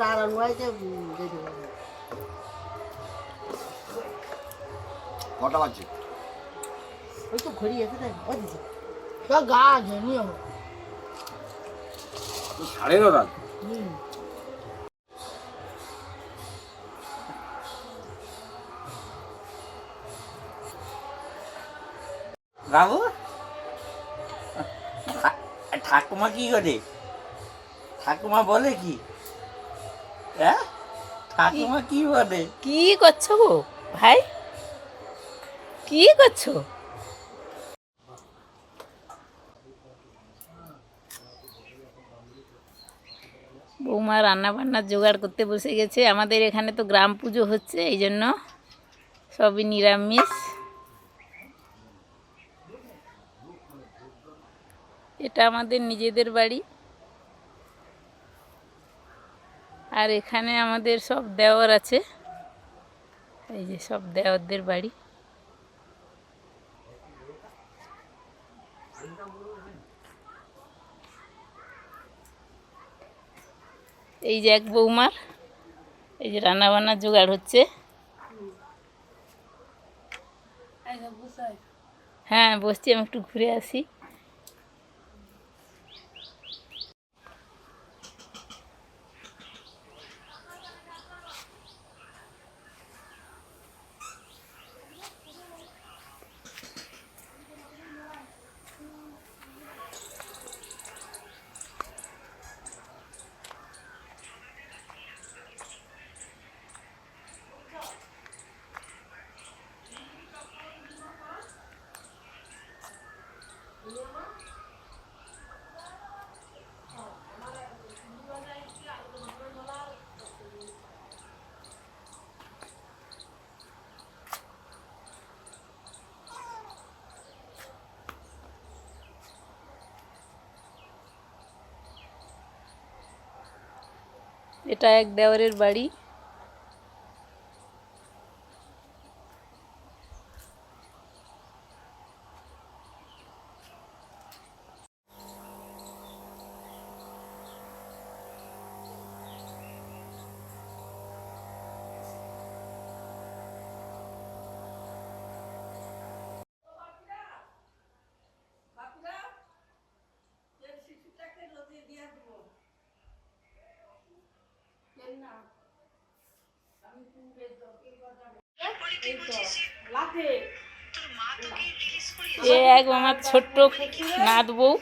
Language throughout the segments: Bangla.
দাঁড়ানো কটা বাজছে? ওই তো ঘড়ি আছে তাই ওই দিছে সব গা আছে আমার সাড়ে নটা। হুম। বাবু? ঠাকুমা কি করে? ঠাকুমা বলে কি? হ্যাঁ? ঠাকুমা কি বলে? কি করছ গো ভাই? কি করছ? বৌমা রান্না বান্নার জোগাড় করতে বসে গেছে। আমাদের এখানে তো গ্রাম পুজো হচ্ছে, এই জন্য সবই নিরামিষ। এটা আমাদের নিজেদের বাড়ি। আর এখানে আমাদের সব দেওয়ার আছে। এই যে সব দেওয়ারদের বাড়ি। এই যে এক বৌমার, এই যে রান্না বান্নার জোগাড় হচ্ছে। হ্যাঁ বসছি, আমি একটু ঘুরে আসি। এটা এক দেওয়ারের বাড়ি। এ এক আমার ছোট্ট নাত বউ।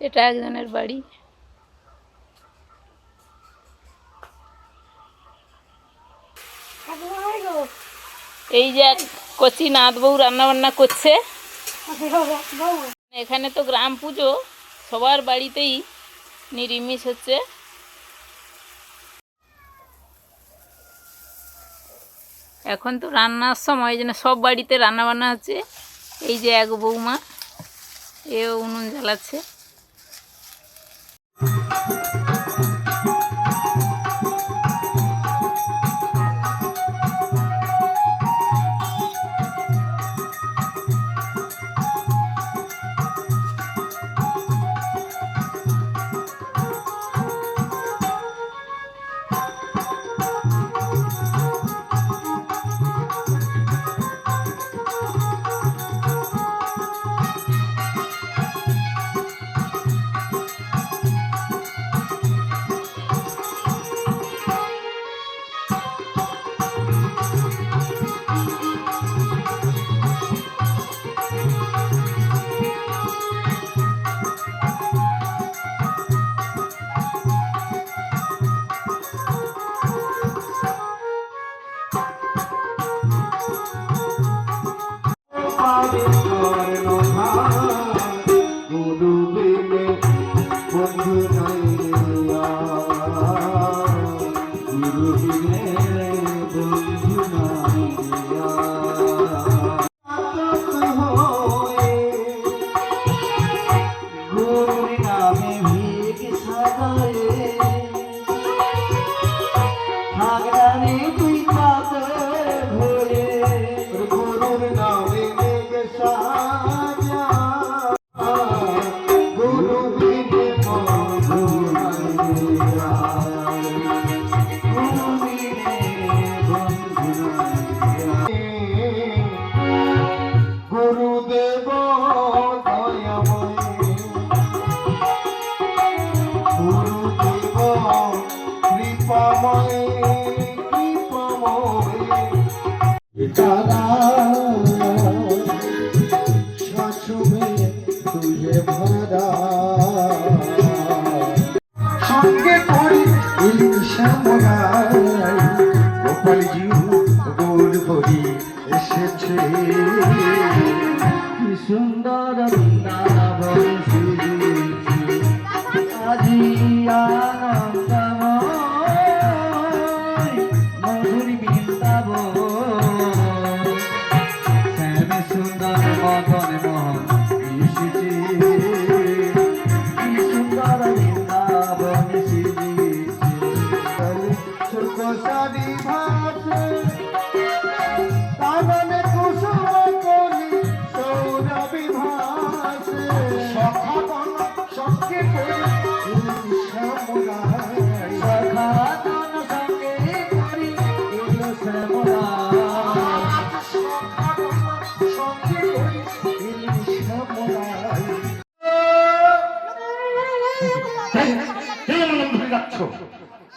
এটা একজনের বাড়ি। এই যে কচি নাথ বউ রান্না বান্না করছে। এখানে তো গ্রাম পুজো, সবার বাড়িতেই নিরামিষ হচ্ছে। এখন তো রান্নার সময়, যেন সব বাড়িতে রান্না বান্না হচ্ছে। এই যে এক বৌমা, এও উনুন জ্বালাচ্ছে।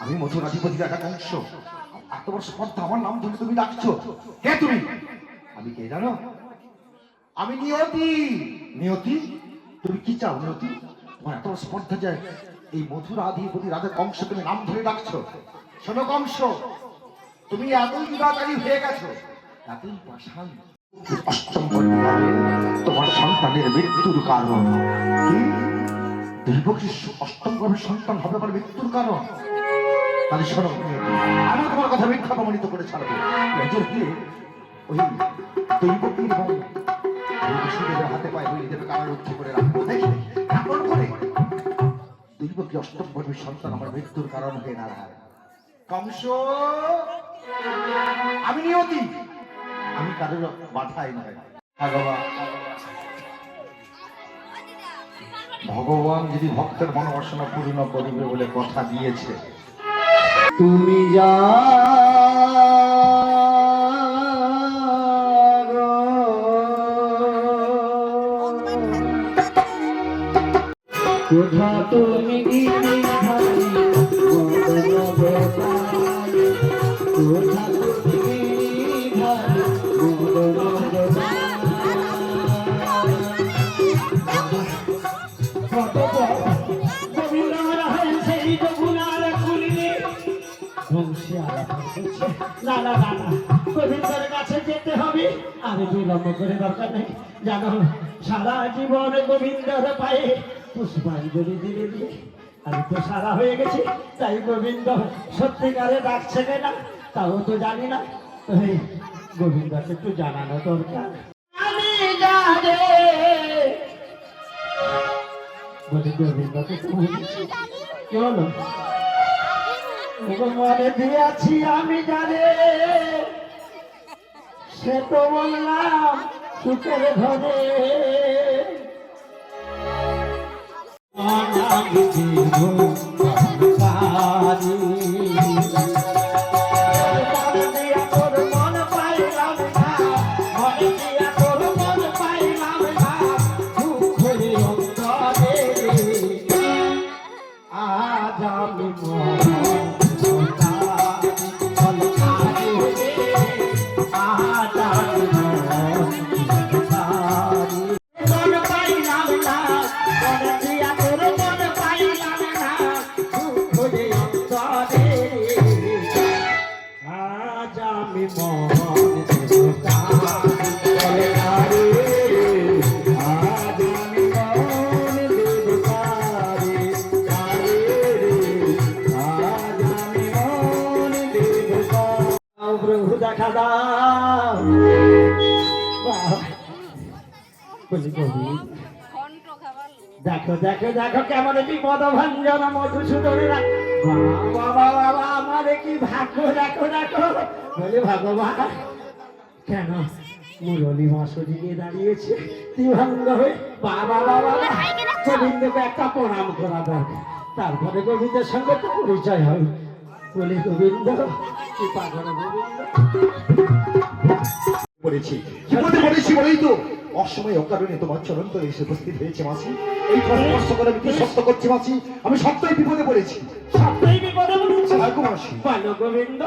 আমি মধুর অধিপতি রাজা কংস এত বড় স্পর্ধা আমার নাম ধরে তুমি ডাকছো? কে তুমি? আমি কে জানো? আমি নিয়তি। নিয়তি? তুমি কি চাও, নিয়তি? তোমার এত স্পর্ধা যে এই মধুর অধিপতি রাজা কংস তুমি নাম ধরে ডাকছো? শোনো কংস, তুমি এতই বিবাদারী হয়ে গেছো। এতই অষ্টম তোমার সন্তানের মৃত্যুর কারণ কি? দৈবকী অষ্টম গর্ভের সন্তান হবে আমার মৃত্যুর কারণ? আমি তোমার কথা মিথ্যা প্রমাণিত করে ছাড়বো। ওই দৈবকীর হাতে পায়ে বলি দেবে অষ্টম গর্ভের সন্তান আমার মৃত্যুর কারণ হয়ে দাঁড়ায়। কংস, আমি নিয়তি। আমি কারোর বাধাই নয়। ভগবান ভগবান যদি ভক্তের মনোবাসনা পূর্ণ করিবে বলে কথা দিয়েছে। তুমি যা কোথা তুমি না না না না। কাছে যেতে হবে। আমি বিলম্ব করে দরকার নেই। জানো, সারা জীবন গোবিন্দর পায়ে পুষ্পাঞ্জলি দিয়ে দিয়ে আমি তো সারা হয়ে গেছি। তাই গোবিন্দ সত্যিকারে ডাকছে না, তাও তো জানি না। গোবিন্দকে একটু জানানো দরকার। আমি জানে। বলি, গোবিন্দকে কি মনে দিয়েছি আমি জানে। সে তো বললাম সুখের ঘরে অনামি জীবন Oh. দেখো দেখো দেখো কেমন বিপদ ভঞ্জন মধুসূদনেরা বাবা বাবা আমার কি ভাগ্য, দেখো দেখো। বলে, ভগবান, কেন মুরলী মাসুরি নিয়ে দাঁড়িয়েছে? ত্রিভঙ্গ হয়ে, বাবা বাবা গোবিন্দকে একটা প্রণাম করা দরকার। তারপরে গোবিন্দের সঙ্গে তো পরিচয় হয় বলি, গোবিন্দ, কি পাগল গোবিন্দ? বিপদে পড়েছি বলেই তো। অসময়ে অকারণে তোমার চরণ তো এসে উপস্থিত হয়েছে মাসি এই তোমার স্পর্শ করে আমি কি সত্য করছি মাসি আমি সত্যই বিপদে পড়েছি। সত্যই বিপদে পড়েছি। ভালো গোবিন্দ।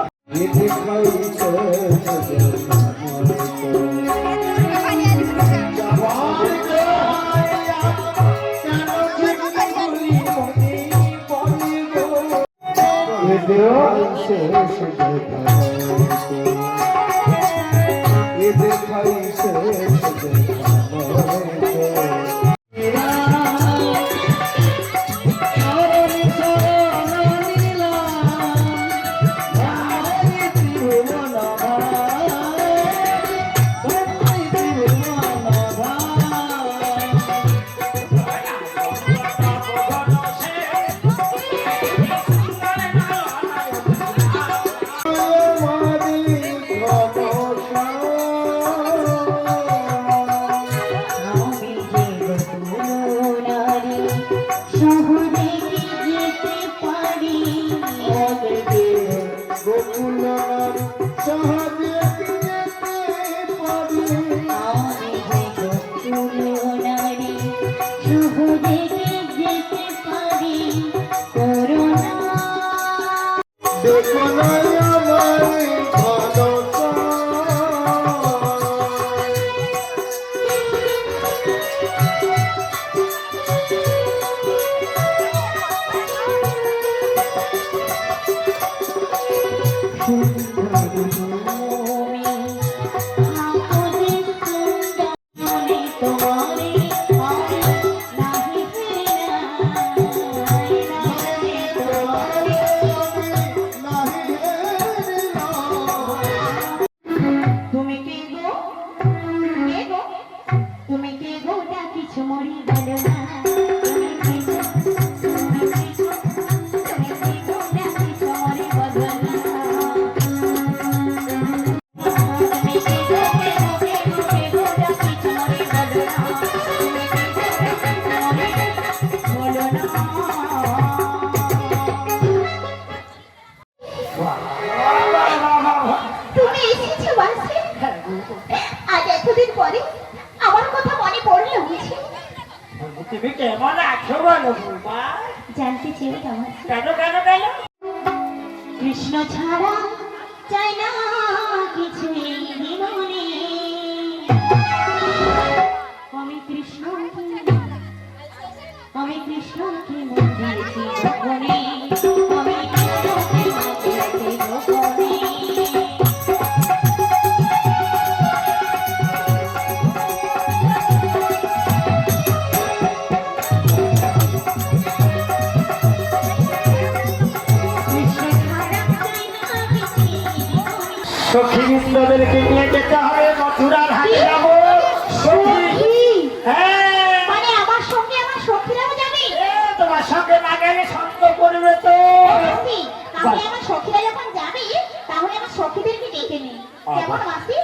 তাহলে আমার সখীরা যখন যাবে তাহলে আমার সখীদেরকে ডেকে নিই কেমন মাসি?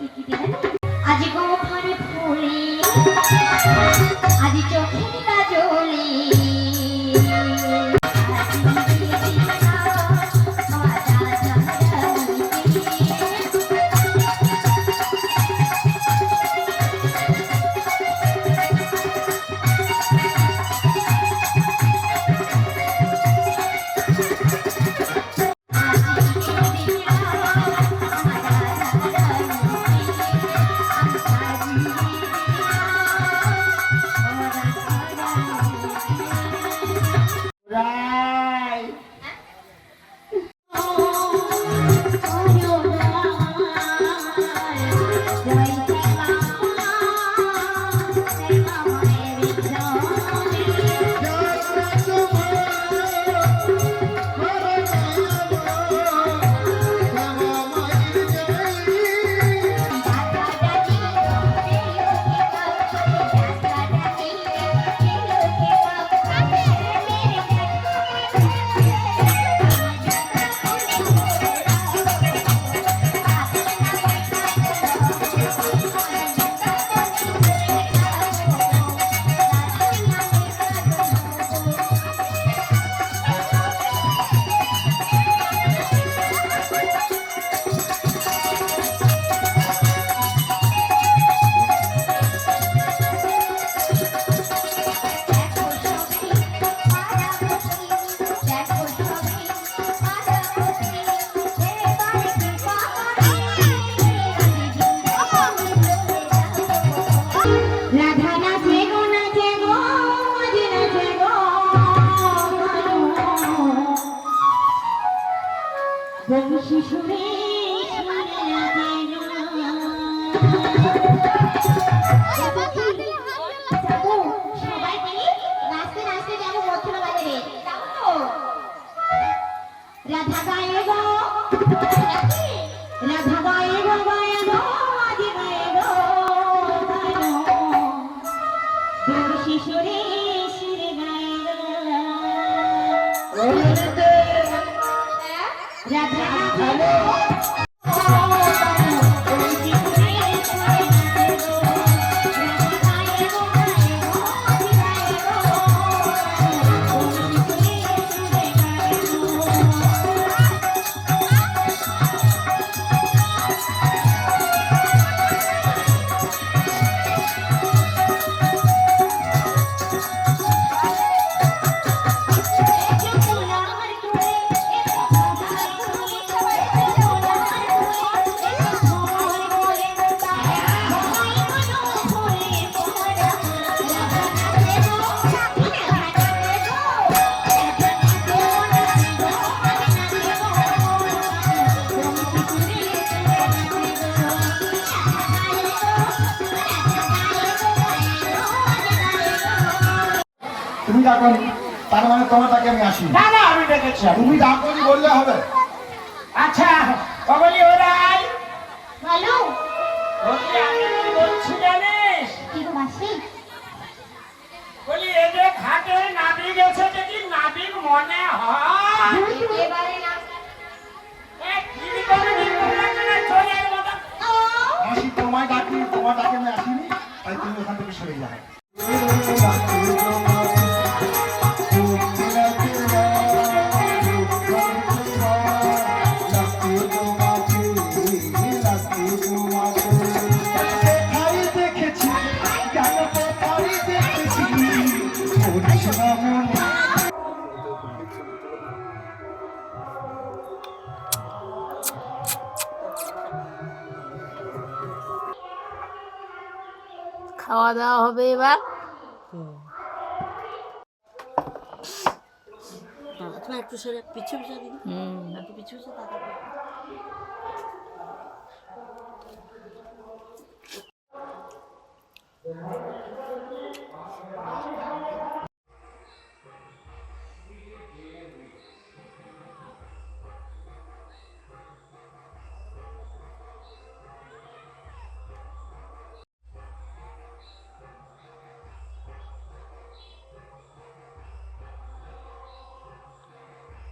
Again. Oh. La Tata Eva! মনে হয় তোমার ডাকে আমি আসিনি তাই তুমি ওখান থেকে সরে যায় খাওয়া দাওয়া হবে এবার। একটু সরে পিছু পিছু দিন পিছু পিছু